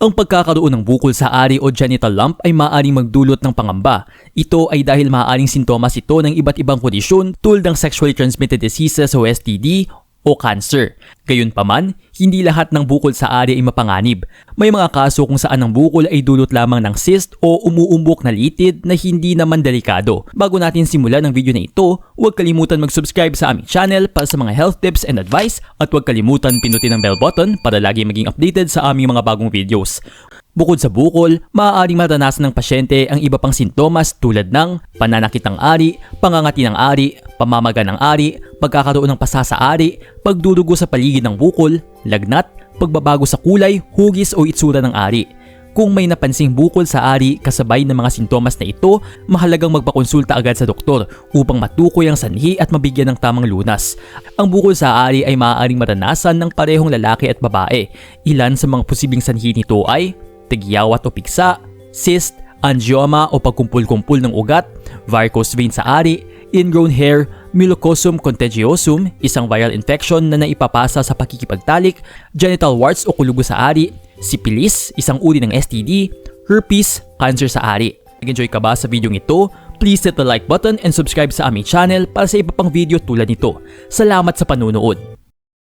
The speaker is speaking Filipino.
Ang pagkakaroon ng bukol sa ari o genital lump ay maaaring magdulot ng pangamba. Ito ay dahil maaaring sintomas ito ng iba't ibang kondisyon tulad ng sexually transmitted diseases o STD o cancer. Gayunpaman, hindi lahat ng bukol sa ari ay mapanganib. May mga kaso kung saan ang bukol ay dulot lamang ng cyst o umuumbok na litid na hindi naman delikado. Bago natin simulan ang video na ito, huwag kalimutan mag-subscribe sa aming channel para sa mga health tips and advice at huwag kalimutan pinutin ang bell button para lagi maging updated sa aming mga bagong videos. Bukod sa bukol, maaaring maranasan ng pasyente ang iba pang sintomas tulad ng pananakit ng ari, pangangati ng ari, pamamaga ng ari, pagkakaroon ng pasa sa ari, pagdudugo sa paligid ng bukol, lagnat, pagbabago sa kulay, hugis o itsura ng ari. Kung may napansing bukol sa ari kasabay ng mga sintomas na ito, mahalagang magpakonsulta agad sa doktor upang matukoy ang sanhi at mabigyan ng tamang lunas. Ang bukol sa ari ay maaaring maranasan ng parehong lalaki at babae. Ilan sa mga posibleng sanhi nito ay tigyawat o piksa, cyst, angioma o pagkumpul-kumpul ng ugat, varicose vein sa ari, ingrown hair, mucosum contagiosum, isang viral infection na naipapasa sa pakikipagtalik, genital warts o kulugo sa ari, syphilis, isang uri ng STD, herpes, cancer sa ari. Nag-enjoy ka ba sa video ito? Please hit the like button and subscribe sa aming channel para sa iba pang video tulad nito. Salamat sa panunood!